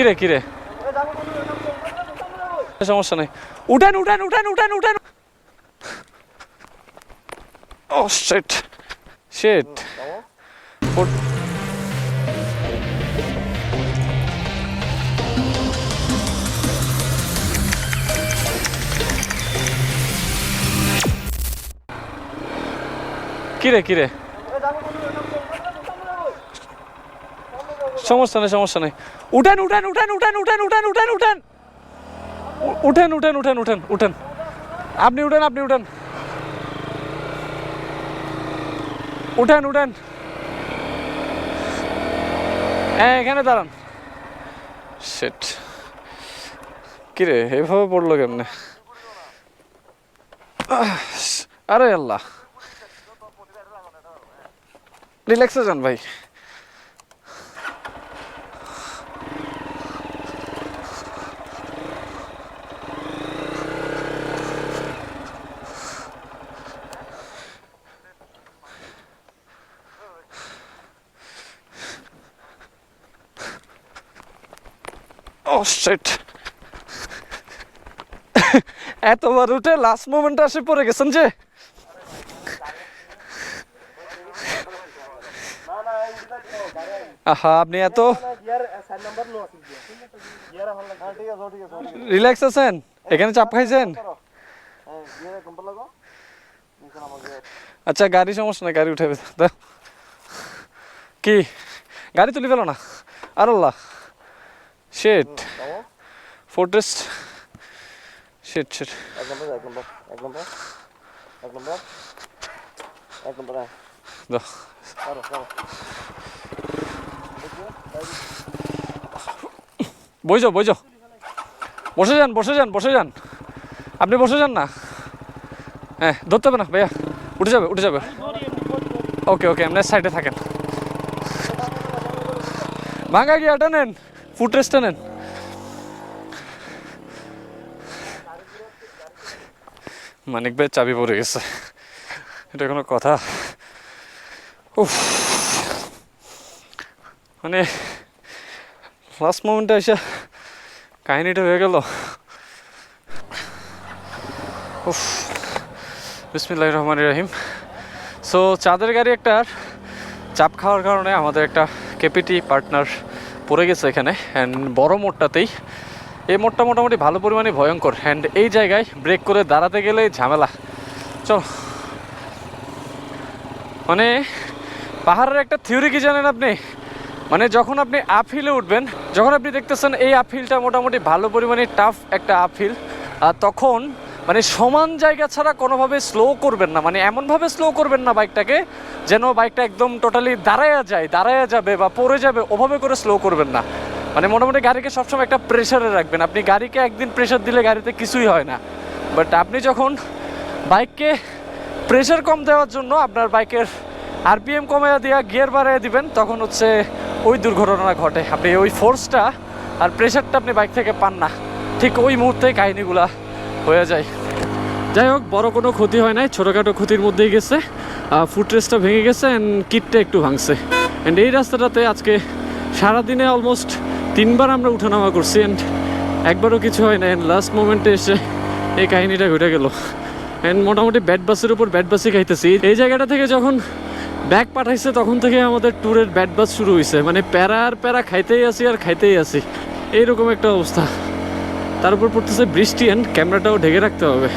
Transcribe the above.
কিরে কিরে? সমস্যা নেই। উঠেন উঠেন উঠেন উঠেন উঠেন। ও শিট শিট কিরে কিরে? সমস্যা নেই সমস্যা নেই। উঠেন উঠেন উঠেন উঠেন উঠেন উঠেন উঠেন উঠেন। উঠেন উঠেন উঠেন উঠেন উঠেন। আপনি উঠেন আপনি উঠেন। উঠেন উঠেন। হ্যাঁ এখানে দাঁড়ান। সেট কিরে, এভাবে পড়ল কেমনে? আরে আল্লাহ। রিল্যাক্সে যান ভাই। ও শিট এতবার উঠে লাস্ট মোমেন্ট আসে পড়ে গেছেন যে। আহা, আপনি এত রিল্যাক্স আছেন? এখানে চাপ খাইছেন? আচ্ছা গাড়ি সমস্যা না গাড়ি উঠে দাও কি? গাড়ি তুলি ফেলো না। আর আল্লাহ। শেট ফোর্ট্রেস শেট শেট এক নম্বর এক নম্বর এক নম্বর এক নম্বর এক নম্বর দাও করো করো বই যাও বই যাও বসে যান বসে যান বসে যান। আপনি বসে যান না? হ্যাঁ ধরতে হবে না ভাইয়া। উঠে যাবে উঠে যাবে। ওকে ওকে আপনার সাইডে থাকেন। ভাঙা গিয়াটা নেন। ফুট রেস্টটা নেন মানিক ভাই চাবি পড়ে গেছে। এটা কোনো কথা? উফ। মানে লাস্ট মোমেন্টে এসে কাহিনিটা হয়ে গেল। বিসমিল্লাহ রহমান রহিম। সো চাঁদের গাড়ি একটা চাপ খাওয়ার কারণে আমাদের একটা কেপিটি পার্টনার পড়ে গেছে এখানে অ্যান্ড বড় মোড়টাতেই। এই মোড়টা মোটামুটি ভালো পরিমাণে ভয়ঙ্কর অ্যান্ড এই জায়গায় ব্রেক করে দাঁড়াতে গেলে ঝামেলা। চলো। মানে পাহাড়ের একটা থিওরি কি জানেন আপনি? মানে যখন আপনি আপ হিলে উঠবেন, যখন আপনি দেখতেছেন এই আপ হিলটা মোটামুটি ভালো পরিমাণে টাফ একটা আপ হিল আর তখন মানে সমান জায়গা ছাড়া কোনোভাবে স্লো করবেন না। মানে এমনভাবে স্লো করবেন না বাইকটাকে যেন বাইকটা একদম টোটালি দাঁড়ায়া যায়, দাঁড়ায়া যাবে বা পড়ে যাবে, ওভাবে করে স্লো করবেন না। মানে মোটামুটি গাড়িকে সবসময় একটা প্রেশারে রাখবেন। আপনি গাড়িকে একদিন প্রেশার দিলে গাড়িতে কিছুই হয় না। বাট আপনি যখন বাইককে প্রেশার কম দেওয়ার জন্য আপনার বাইকের আরপিএম কমাইয়া দেওয়া গিয়ার বাড়াইয়া দিবেন, তখন হচ্ছে ওই দুর্ঘটনা ঘটে। আপনি ওই ফোর্সটা আর প্রেশারটা আপনি বাইক থেকে পান না। ঠিক ওই মুহূর্তে কাহিনিগুলা হয়ে যায়। যাই হোক, বড় কোনো ক্ষতি হয় নাই, ছোটোখাটো ক্ষতির মধ্যেই গেছে। ফুটরেসটা ভেঙে গেছে অ্যান্ড কিটটা একটু ভাঙছে। অ্যান্ড এই রাস্তাটাতে আজকে সারাদিনে অলমোস্ট তিনবার আমরা উঠানামা করছি অ্যান্ড একবারও কিছু হয় না অ্যান্ড লাস্ট মোমেন্টে এসে এই কাহিনিটা ঘটে গেল। অ্যান্ড মোটামুটি ব্যাট বাসের উপর ব্যাট বাসই খাইতেছি। এই জায়গাটা থেকে যখন ব্যাগ পাঠাইছে, তখন থেকে আমাদের ট্যুরের ব্যাট বাস শুরু হয়েছে মানে প্যারা আর প্যারা খাইতেই আসি আর খাইতেই আসি এইরকম একটা অবস্থা। তার উপর পড়তেছে বৃষ্টি অ্যান্ড ক্যামেরাটাও ঢেকে রাখতে হবে।